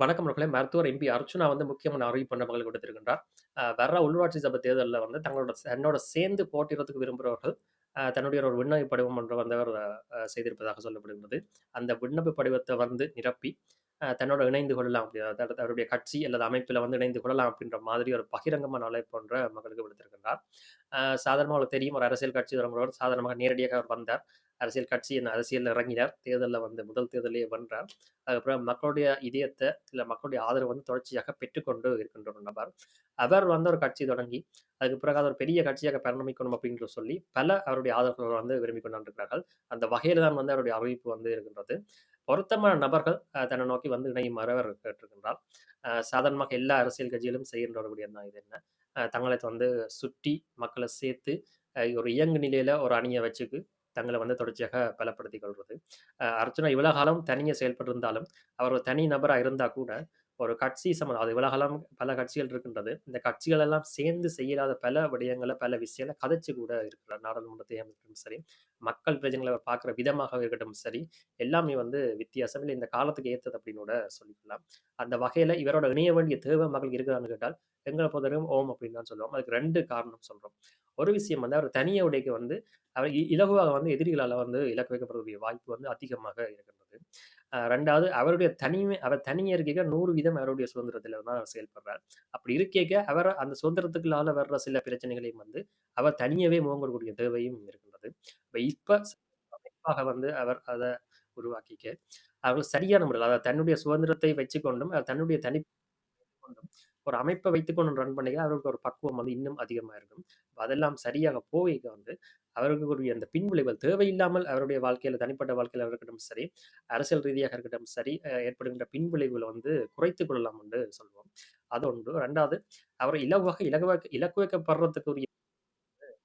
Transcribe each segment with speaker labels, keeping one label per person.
Speaker 1: வணக்கம் மக்களே! மருத்துவர் எம்பி அர்ச்சுனா வந்து முக்கியமான அறிவிப்பு ஒண்ண கொடுத்திருக்கின்றார் வர்ற உள்ளூராட்சி சபை தேர்தலில் வந்து தங்களோட தன்னோட சேர்ந்து போட்டியிடுறதுக்கு விரும்புகிறவர்கள் தன்னுடைய ஒரு விண்ணப்ப படிவம் ஒன்று வந்து அவர் செய்திருப்பதாக சொல்லப்படுகிறது அந்த விண்ணப்ப படிவத்தை வந்து நிரப்பி, தன்னோட இணைந்து கொள்ளலாம். அப்படி அவருடைய கட்சி அல்லது அமைப்பில் வந்து இணைந்து கொள்ளலாம் அப்படின்ற மாதிரி ஒரு பகிரங்கமான அழைப்பு போன்ற மக்களுக்கு விடுத்திருக்கின்றார். சாதாரணமாக சாதாரணமா தெரியும் ஒரு அரசியல் கட்சி வரும்போது சாதாரணமாக நேரடியாக அவர் வந்தார். அரசியல் கட்சி என்ன அரசியலில் இறங்கினார். தேர்தலில் வந்து முதல் தேர்தலிலேயே வென்றார். அதுக்கப்புறம் மக்களுடைய இதயத்தை இல்லை மக்களுடைய ஆதரவு வந்து தொடர்ச்சியாக பெற்றுக்கொண்டு இருக்கின்ற ஒரு நபர். அவர் வந்து ஒரு கட்சி தொடங்கி, அதுக்கு பிறகு அது ஒரு பெரிய கட்சியாக பரிணமிக்கணும் அப்படின்னு சொல்லி, பல அவருடைய ஆதரவாளர்கள் வந்து விரும்பி கொண்டாண்டிருக்கிறார்கள் அந்த வகையில் தான் வந்து அவருடைய அறிவிப்பு வந்து இருக்கின்றது. பொருத்தமான நபர்கள் தன்னை நோக்கி வந்து இணையுமாறு அவர் கேட்டிருக்கின்றார். சாதாரணமாக எல்லா அரசியல் கட்சிகளும் செய்கின்ற ஒரு விடயம் தான் இது என்ன, தங்களை வந்து சுற்றி மக்களை சேர்த்து, ஒரு இயங்கு நிலையில ஒரு அணியை வச்சுக்கு, தங்களை வந்து தொடர்ச்சியாக பலப்படுத்திக் கொள்வது. அர்ஜுனா அர்ச்சுனா இவ்வளோ காலம் தனியாக செயல்பட்டிருந்தாலும், அவர் ஒரு தனி நபரா இருந்தா கூட, ஒரு கட்சி சம்மந்தம் அது இவ்வளோ காலம் பல கட்சிகள் இருக்கின்றது. இந்த கட்சிகள் எல்லாம் சேர்ந்து செய்யலாத பல விடயங்களை பல விஷயங்கள கதைச்சு கூட இருக்கிறார். நாடாளுமன்றத்தை இருக்கட்டும் சரி, மக்கள் பிரச்சனைகளை அவர் விதமாக இருக்கட்டும் சரி, எல்லாமே வந்து வித்தியாசம். இல்லை இந்த காலத்துக்கு ஏத்தது அப்படின்னு கூட சொல்லிக்கலாம். அந்த வகையில இவரோட இணைய வேண்டிய தேவை மக்களுக்கு இருக்கிறான்னு கேட்டால், எங்களை பொறுத்தவரைக்கும் ஓம் அப்படின்னு தான் சொல்லுவோம். அதுக்கு ரெண்டு காரணம் சொல்றோம். ஒரு விஷயம் வந்து அவர் தனிய உடைக்கு வந்து, அவர் இ இலகுவாக வந்து எதிரிகளால் வந்து இலக்கு வைக்கப்படக்கூடிய வாய்ப்பு வந்து அதிகமாக இருக்கின்றது. ரெண்டாவது அவருடைய தனிமை அவர் தனியே இருக்க நூறு வீதம் அவருடைய சுதந்திரத்தில் தான் அவர் செயல்படுறார். அப்படி இருக்கேக்க அவர் அந்த சுதந்திரத்துக்குள்ளால வர்ற சில பிரச்சனைகளையும் வந்து, அவர் தனியவே முகங்கக்கூடிய தேவையும் இருக்கின்றது. இப்போ இப்ப அமைப்பாக வந்து அவர் அதை உருவாக்கிக்க, அவர்கள் சரியான முறையில் அதாவது தன்னுடைய சுதந்திரத்தை வச்சுக்கொண்டும், தன்னுடைய தனி கொண்டும் ஒரு அமைப்பை வைத்துக்கொண்டு ரன் பண்ணிக்க அவருக்கு ஒரு பக்குவம் வந்து இன்னும் அதிகமாக இருக்கும். அதெல்லாம் சரியாக போகைக்க வந்து, அவருக்கு கூடிய அந்த பின்விளைவுகள் தேவையில்லாமல் அவருடைய வாழ்க்கையில தனிப்பட்ட வாழ்க்கையில இருக்கட்டும் சரி, அரசியல் ரீதியாக இருக்கட்டும் சரி, ஏற்படுகின்ற பின்விளைவுகளை வந்து குறைத்துக் கொள்ளலாம் என்று சொல்வோம். அது 1. 2வது அவர் இலவாக இலகுவாக இலக்கு வைக்கப்படுறதுக்குரிய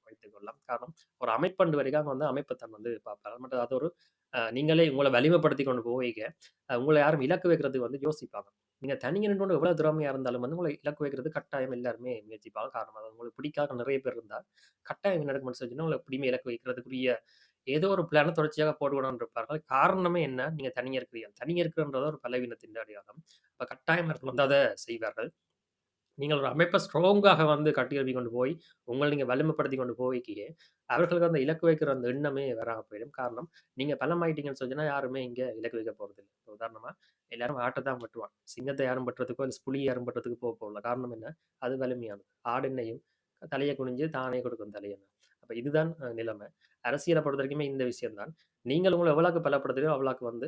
Speaker 1: வைத்துக் கொள்ளலாம். காரணம், ஒரு அமைப்பண்டு வரைக்காக வந்து அமைப்ப வந்து பார்ப்பார். மற்றது அது ஒரு நீங்களே உங்களை வலிமைப்படுத்தி கொண்டு போவீங்க உங்களை யாரும் இலக்கு வைக்கிறதுக்கு வந்து யோசிப்பாங்க. நீங்கள் தனியா நின்று எவ்வளவு திறமையா இருந்தாலும் வந்து உங்களை இலக்கு வைக்கிறது கட்டாயம் எல்லாருமே முயற்சிப்பாங்க. காரணம் அது உங்களுக்கு பிடிக்காத நிறைய பேர் இருந்தால் கட்டாயம் என்ன நடக்கும்னு உங்களை எப்படியுமே இலக்கு வைக்கிறதுக்குரிய ஏதோ ஒரு பிளான தொடர்ச்சியாக போட்டுக்கணும்னு இருப்பார்கள். காரணமே என்ன? நீங்க தனியா இருக்கிறீங்க. தனியாக இருக்கிறன்றது ஒரு பலவீனத்தின் அடையாளம். அப்போ கட்டாயம் அவர்கள் வந்து அதை செய்வார்கள். நீங்கள் ஒரு அமைப்பை ஸ்ட்ராங்காக வந்து கட்டியெழுப்பி கொண்டு போய், உங்களை நீங்கள் வலிமைப்படுத்தி கொண்டு போய்க்கியே அவர்களுக்கு அந்த இலக்கு வைக்கிற அந்த எண்ணமே வராம போயிடும். காரணம், நீங்கள் பலமாயிட்டீங்கன்னு சொன்னால் யாருமே இங்கே இலக்கு வைக்க போறதில்ல. உதாரணமாக எல்லாரும் ஆட்டை தான் வெட்டுவான். சிங்கத்தை யாரும் பட்டுறதுக்கோ இல்லை புலிய யாரும் பட்டுறதுக்கு போக போகல காரணம் என்ன? அது வலிமையானது. ஆடு எண்ணையும் தலையை குனிஞ்சு தானே கொடுக்கும் தலையன்னு. அப்போ இதுதான் நிலைமை அரசியலை பொறுத்த வரைக்குமே இந்த விஷயம்தான் நீங்கள் உங்களை எவ்வளோக்கு பலப்படுத்துறீங்களோ, அவ்வளோக்கு வந்து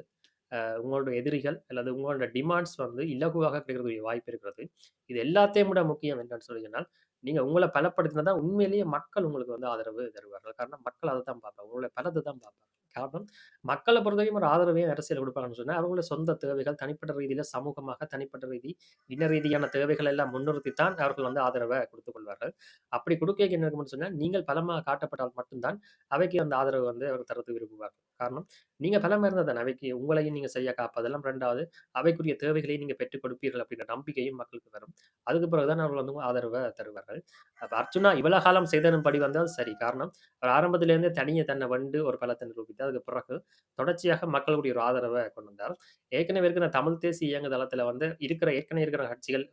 Speaker 1: உங்களோட எதிரிகள் அல்லது உங்களோட டிமாண்ட்ஸ் வந்து இலகுவாக கிடைக்கிறதுக்கு வாய்ப்பு இருக்கிறது. இது எல்லாத்தையும் விட முக்கியம் என்னன்னு சொன்னீங்கன்னா, நீங்க உங்களை பலப்படுத்தினா தான் உண்மையிலேயே மக்கள் உங்களுக்கு வந்து ஆதரவு தருவார்கள். காரணம் மக்கள் அதை தான் பார்ப்பாங்க. உங்களுடைய பலத்தை தான் பார்ப்பாங்க. காரணம், மக்களை பொறுத்தவரைக்கும் ஒரு ஆதரவையும் அரசியல் கொடுப்பாங்கன்னு சொன்னால் அவங்களோட சொந்த தேவைகள், தனிப்பட்ட ரீதியில் சமூகமாக, தனிப்பட்ட ரீதி, இன ரீதியான தேவைகள் எல்லாம் முன்னிறுத்தி தான் அவர்கள் வந்து ஆதரவை கொடுத்துக் கொள்வார்கள். அப்படி கொடுக்க என்ன இருக்கும்னு சொன்னால் நீங்கள் பலமாக காட்டப்பட்டால் மட்டும்தான் அவைக்கு அந்த ஆதரவு வந்து அவர் தரத்து விரும்புவார்கள். காரணம், நீங்க பலமாக இருந்தா அவைக்கு உங்களையும் நீங்க சரியா காப்பதெல்லாம் ரெண்டாவது அவைக்குரிய தேவைகளையும் நீங்க பெற்றுக் கொடுப்பீர்கள் அப்படின்ற நம்பிக்கையும் மக்களுக்கு வரும். அதுக்கு பிறகு தான் அவர்கள் வந்து ஆதரவை தருவார்கள். அப்போ அர்ஜுனா இவ்வளோ காலம் செய்ததன்படி வந்தால் சரி. காரணம், அவர் ஆரம்பத்திலேருந்தே தனியை தன்னை வண்டு ஒரு பலத்தை நிரூபித்தார். அதுக்கு பிறகு தொடர்ச்சியாக மக்களுடைய ஒரு ஆதரவை கொண்டு வந்தார். ஏற்கனவே இருக்கிற தமிழ் தேசிய இயங்குதளத்தில் வந்து இருக்கிற ஏற்கனவே இருக்கிற கட்சிகள்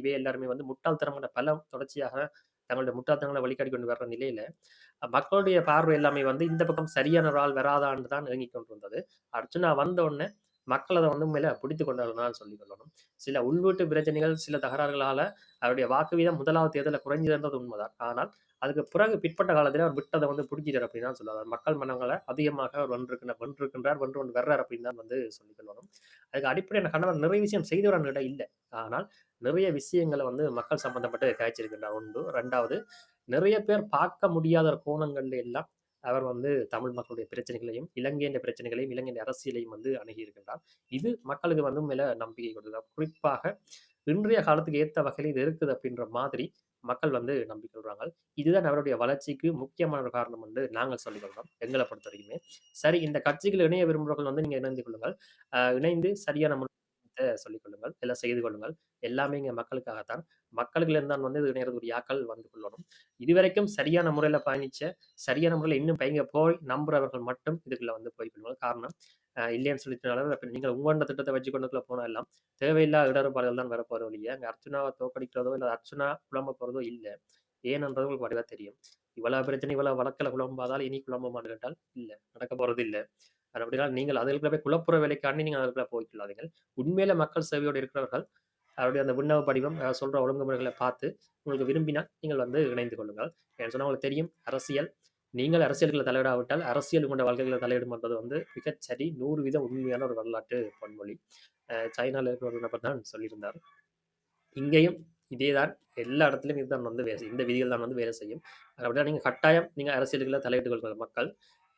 Speaker 1: இவை எல்லாருமே வந்து முட்டாள்தனமான பல தொடர்ச்சியாக தங்களுடைய முட்டாள்தனங்களை வழிகாடி கொண்டு வர்ற நிலையில, மக்களுடைய பார்வை எல்லாமே வந்து இந்த பக்கம் சரியான ஒரு ஆள் வராதான்னு தான் நெருங்கி கொண்டு வந்தது அர்ஜுனா வந்த உடனே மக்கள் அதை வந்து உண்மையில பிடித்துக் கொண்டார்கள்னு சொல்லி சொல்லிக் கொள்ளணும். சில உள்வீட்டு பிரச்சனைகள், சில தகராறுகளால அவருடைய வாக்கு வீதம் முதலாவது தேர்தலில் குறைஞ்சிருந்தது உண்மைதான் ஆனால், அதுக்கு பிறகு பிற்பட்ட காலத்தில் அவர் விட்டதை வந்து பிடிக்கிறார் அப்படின்னு சொல்லுவார் மக்கள் மனங்களை அதிகமாக அவர் வென்றிருக்கிறார் வென்றிருக்கின்றார், வென்று கொண்டு வர்றார் அப்படின்னு தான் வந்து சொல்லிக் கொள்ளணும். அதுக்கு அடிப்படையான கணவர் நிறைய விஷயம் செய்தவரான்னு இல்லை ஆனால், நிறைய விஷயங்களை வந்து மக்கள் சம்பந்தப்பட்டு காய்ச்சிருக்கின்றார் 1. 2வது நிறைய பேர் பார்க்க முடியாத ஒரு கோணங்கள்ல எல்லாம் அவர் வந்து தமிழ் மக்களுடைய பிரச்சனைகளையும், இலங்கையின் பிரச்சனைகளையும், இலங்கையின் அரசியலையும் வந்து அணுகியிருக்கின்றார். இது மக்களுக்கு வந்து உண்மையில நம்பிக்கை கொடுக்குது. குறிப்பாக இன்றைய காலத்துக்கு ஏற்ற வகையில் இது இருக்குது அப்படின்ற மாதிரி மக்கள் வந்து நம்பிக்கை கொள்றாங்க. இதுதான் அவருடைய வளர்ச்சிக்கு முக்கியமான ஒரு காரணம் என்று நாங்கள் சொல்லிக் கொள்றோம். பொறுத்த பொறுத்தவரைக்குமே. சரி இந்த கட்சிகள் இணைய விரும்புகிறவர்கள் வந்து நீங்க இணைந்து கொள்ளுங்கள். இணைந்து சரியான முறையில சொல்லிக் கொள்ளுங்கள். எல்லாம் செய்து கொள்ளுங்கள். எல்லாமே இங்க மக்களுக்காகத்தான் மக்களுக்கு தான் வந்து இது இணையக்கூடிய ஆட்கள் வந்து கொள்ளணும். இதுவரைக்கும் சரியான முறையில பயணிச்ச, சரியான முறையில இன்னும் பயங்க போய் நம்புறவர்கள் மட்டும் இதுக்குள்ள வந்து போய்க் கொள்ளுங்கள். காரணம், அ இல்லைன்னு சொல்லிட்டு இப்ப நீங்க உங்களோட திட்டத்தை வச்சு கொண்டுக்குள்ள போனால் எல்லாம் தேவையில்லாத இடர்பாடுகள் தான் வரப்போற ஒழிய, அங்க அர்ச்சனாவ தோற்கடிக்கிறதோ, இல்ல அர்ச்சனா குழம்ப போறதோ இல்ல. ஏனென்றது உங்களுக்கு வடிவாக தெரியும். இவ்வளவு பிரச்சனை, இவ்வளவு வழக்கில் குழம்பாதால் இனி குழம்புமான்னு கேட்டால் இல்ல. நடக்க போறது இல்ல. அது அப்படின்னா நீங்கள் அதுக்குள்ள போய் குழப்புற வேலைக்காண்டி நீங்கள் அதுக்குள்ள போய்க்கொள்ளாதீங்கள். உண்மையில மக்கள் சேவையோடு இருக்கிறவர்கள், அவருடைய அந்த விண்ணவ படிவம், சொல்கிற சொல்ற ஒழுங்குமுறைகள பார்த்து, உங்களுக்கு விரும்பினால் நீங்கள் வந்து இணைந்து கொள்ளுங்கள். ஏன்னு சொன்னால் உங்களுக்கு தெரியும் அரசியல் நீங்கள் அரசியல்களை தலையிடாவிட்டால், அரசியல் கொண்ட வாழ்க்கைகளை தலையிடும் என்பது வந்து மிகச்சரி நூறு வீதம் உண்மையான ஒரு வரலாற்று பொன்மொழி. சைனாவில் இருக்கிற ஒரு நபர் தான் சொல்லியிருந்தார். இங்கேயும் இதே தான் எல்லா இடத்துலையும் இதுதான் வந்து வேலை இந்த விதிகள் தான் வந்து வேலை செய்யும். அப்படின்னா நீங்கள் கட்டாயம் நீங்கள் அரசியல்களை தலையிட்டுக் கொள்கிற மக்கள்.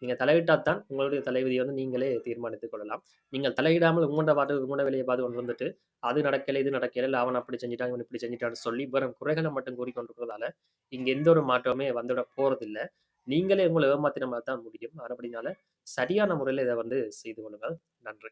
Speaker 1: நீங்கள் தலையிட்டால் தான் உங்களுடைய தலைவிதிய வந்து நீங்களே தீர்மானித்துக் கொள்ளலாம். நீங்கள் தலையிடாமல் உங்களோட பாட்டுக்கு உங்களோட வேலையை பார்த்து கொண்டு வந்துட்டு, அது நடக்கல, இது நடக்கல, இல்லை அவன் அப்படி செஞ்சிட்டான் இவன் இப்படி செஞ்சிட்டான்னு சொல்லி வெறும் குறைகளை மட்டும் கூறிக்கொண்டிருக்கிறதால, இங்கே எந்த ஒரு மாற்றமுமே வந்துட போகிறதில்ல நீங்களே உங்களை ஏமாத்தின மாதிரி தான் முடியும். அப்படினால சரியான முறையில் இதை வந்து செய்து கொள்ளுங்கள். நன்றி.